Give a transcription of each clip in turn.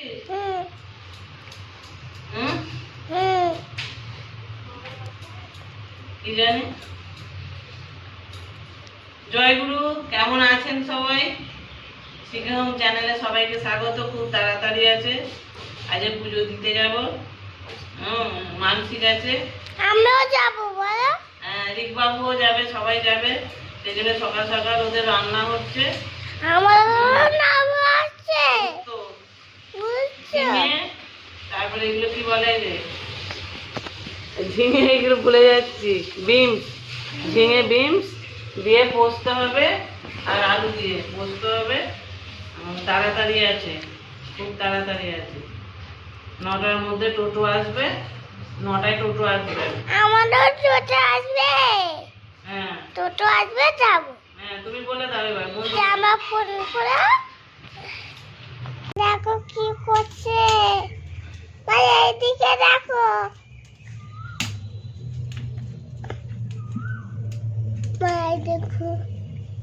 কি জানি জয়গুরু কেমন আছেন সবাই? শিখে চ্যানেলে সবাইকে স্বাগত খুব তাড়াতাড়ি আছে। আজ পুজো দিতে যাব। মানসিক আছে। আমরাও যাব বলো। হ্যাঁ, রিকবাবুও যাবে সবাই যাবে। সেই জন্য সকাল সকাল ওদের রান্না হচ্ছে। আমারও নাম আছে তো ঝিঙে। তারপরে এগুলো কি বলে যে ঝিঙে এগুলো ভুলে যাচ্ছি। বিমস ঝিঙে বিমস দিয়ে পোস্ত হবে আর আলু দিয়ে। পোস্ত হবে। তাড়াতাড়ি আছে। খুব তাড়াতাড়ি আছে। নটার মধ্যে টোটো আসবে। নটায় টোটো আসবে। আমারও টোটো আসবে। হ্যাঁ। টোটো আসবে যাব। হ্যাঁ তুমি বলে দাও এবার। বন্ধু জামা পরে পরে দেখো কি করছে। ভাই এইদিকে দেখো। ভাই দেখো,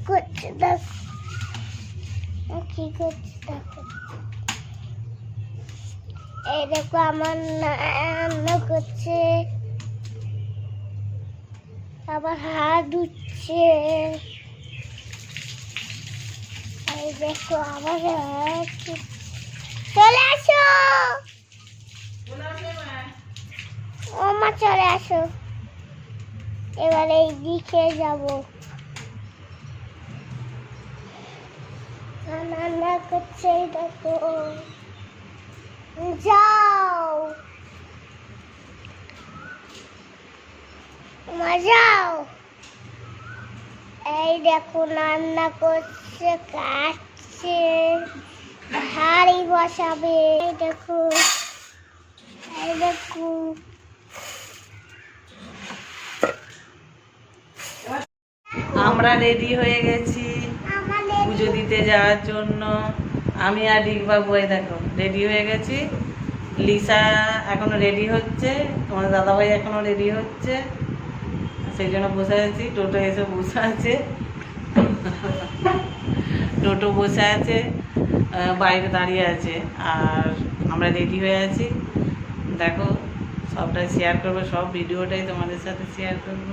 করছে দেখো কি করছে দেখো। এই দেখো আমার রান্না করছে। আবার হাত ধুচ্ছে এই দেখো আবার হাত। চলে আসো। ও মা, চলে আসো। এবার এই দিকে যাব। রান্না করছে দেখো। যাও। মা, যাও। এই দেখো রান্না করছে, কাটছে। হাড়ি বসাবে এই দেখো এই দেখো। আমরা রেডি হয়ে গেছি পুজো দিতে যাওয়ার জন্য। আমি আর রিকবাবু এই দেখো রেডি হয়ে গেছি। লিসা এখনও রেডি হচ্ছে তোমার দাদাভাই এখনও রেডি হচ্ছে। সেই জন্য বসে আছি টোটো এসে বসে আছে। টোটো বসে আছে। বাইরে দাঁড়িয়ে আছে। আর আমরা রেডি হয়ে আছি। দেখো সবটাই শেয়ার করব সব ভিডিওটাই তোমাদের সাথে শেয়ার করব।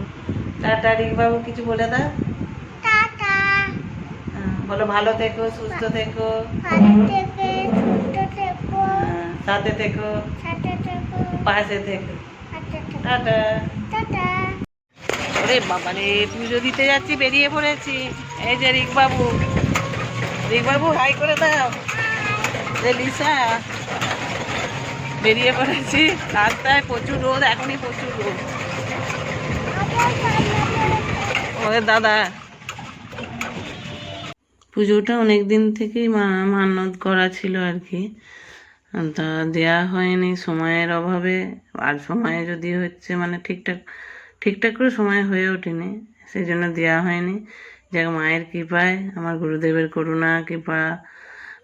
টাটা রিকবাবু কিছু বলে দাও। বলো ভালো থেকো সুস্থ থেকো। সাথে থেকো। পাশে থেকো। টাটা। টাটা। বাবা রে পুজো দিতে যাচ্ছি বেরিয়ে পড়েছি। এই যে রিকবাবু রিকবাবু হাই করে দাও। লিসা, বেরিয়ে পড়েছি। রাস্তায় প্রচুর রোদ, এখনই প্রচুর রোদ। দাদা। পুজোটা অনেক দিন থেকেই মানত করা ছিল আর কি। তা দেয়া হয়নি, সময়ের অভাবে। আর সময়ে যদি হচ্ছে মানে ঠিকঠাক ঠিকঠাক করে সময় হয়ে ওঠেনি, সেই জন্য দেওয়া হয়নি। যাক মায়ের কৃপায়, আমার গুরুদেবের করুণা, কৃপা,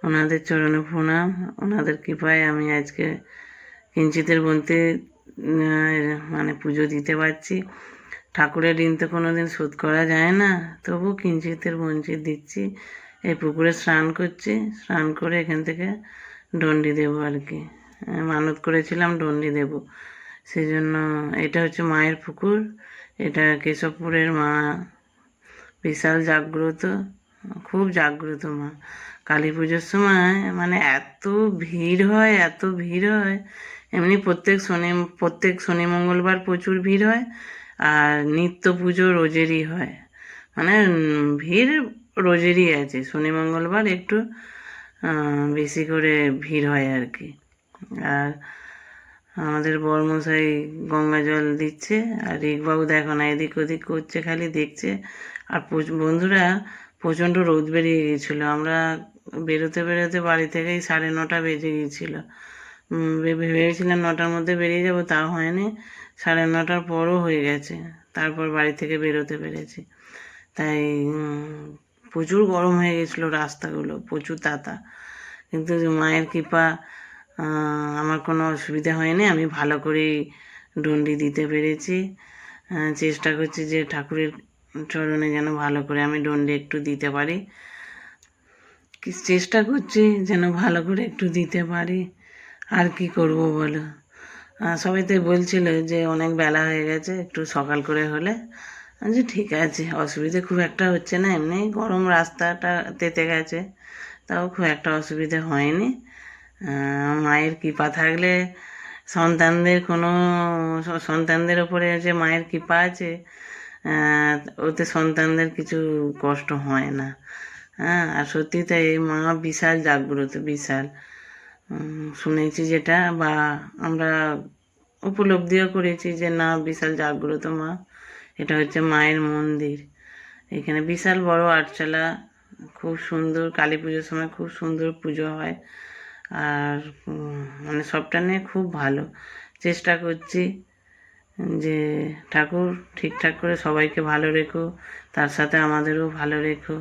ওনাদের চরণে প্রণাম, ওনাদের কৃপায় আমি আজকে কিঞ্চিতের বলতে মানে পুজো দিতে পারছি। ঠাকুরের ঋণ তো কোনো দিন শোধ করা যায় না, তবু কিঞ্চিতের বঞ্চিত দিচ্ছি। এই পুকুরে স্নান করছি, স্নান করে এখান থেকে ডন্ডি দেবো আর কি। মানত করেছিলাম ডন্ডি দেবো। সেই জন্য এটা হচ্ছে মায়ের পুকুর, এটা কেশবপুরের মা বিশাল জাগ্রত, খুব জাগ্রত মা। কালী পুজোর সময় মানে এত ভিড় হয়, এত ভিড় হয়। এমনি প্রত্যেক শনি প্রত্যেক শনি মঙ্গলবার প্রচুর ভিড় হয় আর নিত্য পুজো রোজেরই হয়। মানে ভিড় রোজেরই আছে, শনি মঙ্গলবার একটু বেশি করে ভিড় হয় আর কি। আর আমাদের বর্মশাই গঙ্গা জল দিচ্ছে আর রিকবাবু দেখো না, এদিক ওদিক করছে, খালি দেখছে। আর বন্ধুরা প্রচণ্ড রোদ বেরিয়ে গিয়েছিল। আমরা বেরোতে বেরোতে বাড়ি থেকেই সাড়ে নটা বেজে গিয়েছিল। ভেবে- ভেবেছিলাম নটার মধ্যে বেরিয়ে যাব তাও হয়নি। সাড়ে নটার পরও হয়ে গেছে। তারপর বাড়ি থেকে বেরোতে পেরেছি। তাই প্রচুর গরম হয়ে গেছিল রাস্তাগুলো, প্রচুর তাতা। কিন্তু মায়ের কৃপা আমার কোনো অসুবিধা হয়নি। আমি ভালো করেই ডন্ডি দিতে পেরেছি। চেষ্টা করছি যে ঠাকুরের চরণে যেন ভালো করে আমি ডন্ডি একটু দিতে পারি। চেষ্টা করছি যেন ভালো করে একটু দিতে পারি। আর কি করব বলো? সবাই তো বলছিল যে অনেক বেলা হয়ে গেছে, একটু সকাল করে হলে। যে ঠিক আছে, অসুবিধে খুব একটা হচ্ছে না। এমনি গরম রাস্তাটা তেতে গেছে, তাও খুব একটা অসুবিধে হয়নি। মায়ের কৃপা থাকলে সন্তানদের কোনো, সন্তানদের ওপরে যে মায়ের কৃপা আছে ওতে সন্তানদের কিছু কষ্ট হয় না। হ্যাঁ আর সত্যি তাই এই মা বিশাল জাগ্রত, বিশাল। শুনেছি যেটা বা আমরা উপলব্ধিও করেছি যে না, বিশাল জাগ্রত মা। এটা হচ্ছে মায়ের মন্দির। এখানে বিশাল বড় আটচালা, খুব সুন্দর কালী পুজোর সময় খুব সুন্দর পুজো হয়। আর মানে সবটা নিয়ে খুব ভালো। চেষ্টা করছি যে ঠাকুর, ঠিকঠাক করে সবাইকে ভালো রেখো, তার সাথে আমাদেরও ভালো রেখো।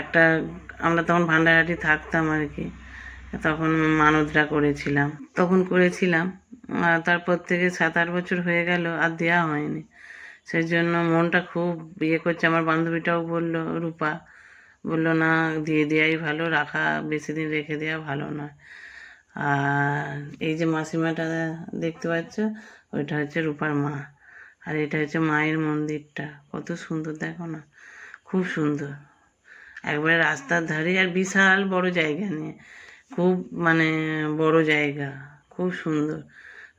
একটা, আমরা তখন ভান্ডারহাটি থাকতাম আর কি। তখন মানদরা করেছিলাম। তখন করেছিলাম। তারপর থেকে সাত আট বছর হয়ে গেল, আর দেওয়া হয়নি। সেই জন্য মনটা খুব ইয়ে করছে। আমার বান্ধবীটাও বলল, রূপা, বলল, না, দিয়ে দেওয়াই ভালো, রাখা, বেশি দিন রেখে দেওয়া ভালো নয়। আর এই যে মাসিমাটা দেখতে পাচ্ছ, ওইটা হচ্ছে রূপার মা। আর এটা হচ্ছে মায়ের মন্দিরটা। কত সুন্দর, দেখো না। খুব সুন্দর। একবারে রাস্তার ধারে আর বিশাল বড় জায়গা নিয়ে। খুব মানে বড় জায়গা। খুব সুন্দর।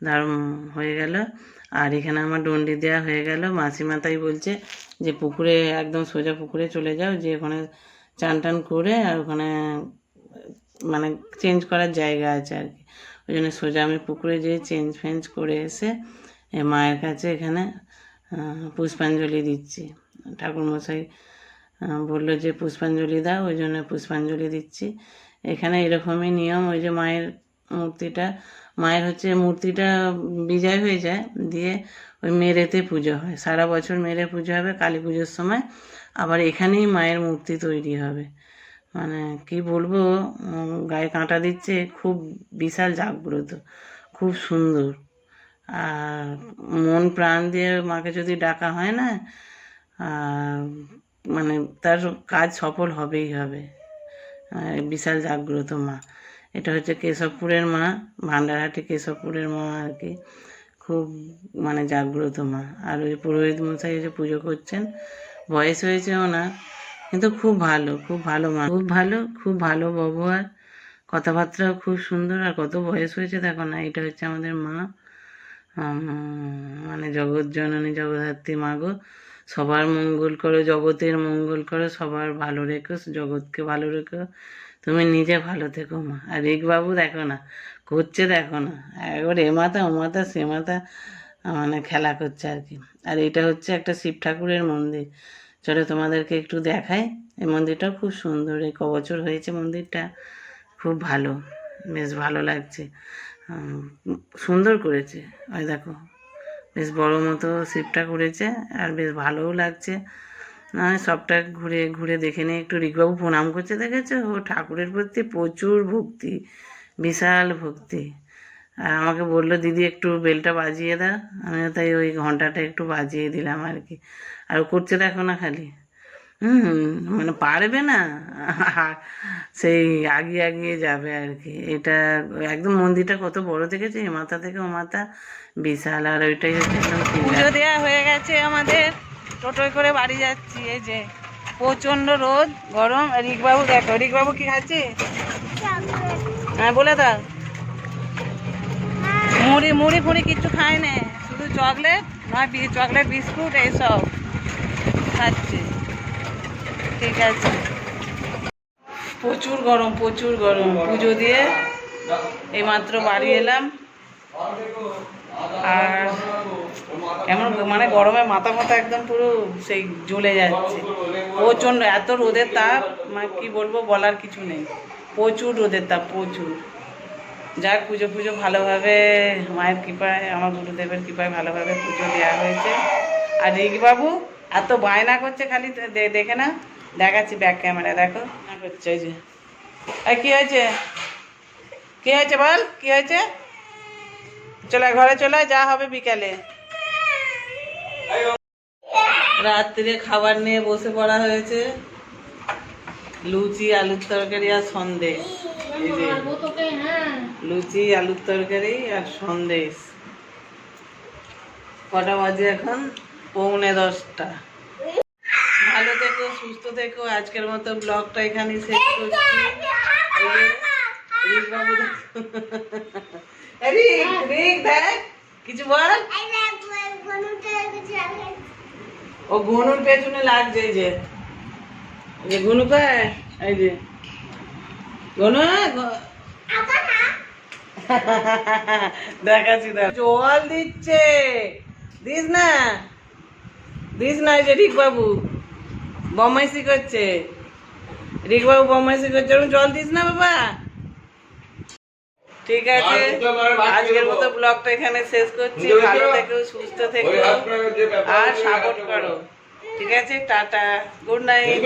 দারুণ হয়ে গেল। আর এখানে আমার ডন্ডি দেওয়া হয়ে গেল। মাসিমা তাই বলছে যে, পুকুরে, একদম সোজা পুকুরে চলে যাও। যে ওখানে চান টান করে আর ওখানে মানে চেঞ্জ করার জায়গা আছে আর কি। ওই জন্য সোজা আমি পুকুরে যেয়ে চেঞ্জ ফেঞ্জ করে এসে, এ মায়ের কাছে এখানে পুষ্পাঞ্জলি দিচ্ছি। ঠাকুরমশাই বলল যে পুষ্পাঞ্জলি দাও, ওই জন্য পুষ্পাঞ্জলি দিচ্ছি। এখানে এরকমই নিয়ম, ওই যে মায়ের মূর্তিটা, মায়ের হচ্ছে মূর্তিটা বিজয় হয়ে যায়, দিয়ে ওই মেরেতে পুজো হয়। সারা বছর মেরে পুজো হবে, কালী পুজোর সময়। আবার এখানেই মায়ের মূর্তি তৈরি হবে। মানে কি বলব গায়ে কাঁটা দিচ্ছে, খুব বিশাল জাগ্রত, খুব সুন্দর। আর মন প্রাণ দিয়ে মাকে যদি ডাকা হয় না মানে তার কাজ সফল হবেই হবে। বিশাল জাগ্রত মা। এটা হচ্ছে কেশবপুরের মা ভান্ডারহাটি কেশবপুরের মা আর কি। খুব মানে জাগ্রত মা। আর ওই পুরোহিত মশাই যে পুজো করছেন। বয়স হয়েছে ওনার কিন্তু খুব ভালো খুব ভালো মা খুব ভালো খুব ভালো ব্যবহার। কথাবার্তাও খুব সুন্দর আর কত বয়স হয়েছে দেখো না, এটা হচ্ছে আমাদের মা। মানে জগৎ জননী, জগদ্ধাত্রী মা গো। সবার মঙ্গল করো, জগতের মঙ্গল করো, সবার ভালো রেখো, জগৎকে ভালো রেখো। তুমি নিজে ভালো থেকো মা। আর বাবু দেখো না, করছে দেখো না। একবার এ মাথা, ও মাথা, সে মাথা মানে খেলা করছে আর কি। আর এটা হচ্ছে একটা শিব ঠাকুরের মন্দির। চলো তোমাদেরকে একটু দেখাই। এই মন্দিরটাও খুব সুন্দর, এই ক বছর হয়েছে মন্দিরটা। খুব ভালো, বেশ ভালো লাগছে। সুন্দর করেছে। ওই দেখো, বেশ বড় মতো শিবটা করেছে আর বেশ ভালোও লাগছে। সবটা ঘুরে ঘুরে দেখে নিয়ে একটু রিকবাবু প্রণাম করছে, দেখেছ? ও ঠাকুরের প্রতি প্রচুর ভক্তি, বিশাল ভক্তি। আমাকে বলল, দিদি, একটু বেলটা বাজিয়ে দাও আমি তাই ওই ঘন্টাটা একটু বাজিয়ে দিলাম আর কি। আর করছে দেখো না খালি। হুম মানে পারবে না। সেই আগিয়ে আগিয়ে যাবে আর কি। এটা একদম মন্দিরটা কত বড় দেখেছে? এ মাথা থেকে ও মাথা। বিশাল। আর ওইটাই হচ্ছে একদম পুজো দেওয়া হয়ে গেছে আমাদের। টোটোয় করে বাড়ি যাচ্ছি। এই যে প্রচণ্ড রোদ, গরম। রিকবাবু দেখো, রিকবাবু কি খাচ্ছে? হ্যাঁ বলে দাও। মুড়ি মুড়ি ফুড়ি কিচ্ছু খায় না। শুধু চকলেট, নয় চকলেট বিস্কুট, এইসব খাচ্ছে। ঠিক আছে। প্রচুর গরম প্রচুর গরম। পুজো দিয়ে এইমাত্র বাড়ি এলাম। আর কেমন মানে গরমে মাথা মাথা একদম পুরো সেই জ্বলে যাচ্ছে। প্রচণ্ড, এত রোদের তাপ মানে কি বলব বলার কিছু নেই। প্রচুর রোদের তাপ, প্রচুর। যাক পুজো পুজো ভালোভাবে মায়ের কৃপায় আমার গুরুদেবের কৃপায় ভালোভাবে পুজো দেওয়া হয়েছে। আর রিকবাবু এত বায়না করছে খালি দেখে না? দেখাচ্ছি ব্যাক ক্যামেরা দেখো। না করছে ওই যে। কী হয়েছে? কী হয়েছে বল? কী হয়েছে? চলে আয়, ঘরে চলে আয়, যা হবে বিকালে। রাত্রে খাবার নিয়ে বসে পড়া হয়েছে। লুচি আলুর তরকারি আর সন্দেশ যে। লুচি, আলুর তরকারি আর সন্দেশ। কটা বাজে এখন? পৌনে দশটা। ভালো থেকো, সুস্থ থেকো। আজকের মতো ব্লগটা এখানে শেষ করছি। কিছু বল। ও গনুর পেছনে লাগছে যে। গনু পায় এই যে। গনু? দেখাচ্ছি দেখ। জল দিচ্ছে। দিস না। দিস না যে রিক বাবু বমাইসি করছে। রিক বাবু বমাইসি করছে জল দিস না বাবা। ঠিক আছে। আজকের মতো ব্লগটা এখানে শেষ করছি। ভালো থেকো সুস্থ থেকো। আর সাপোর্ট করো। ঠিক আছে টাটা। Good night.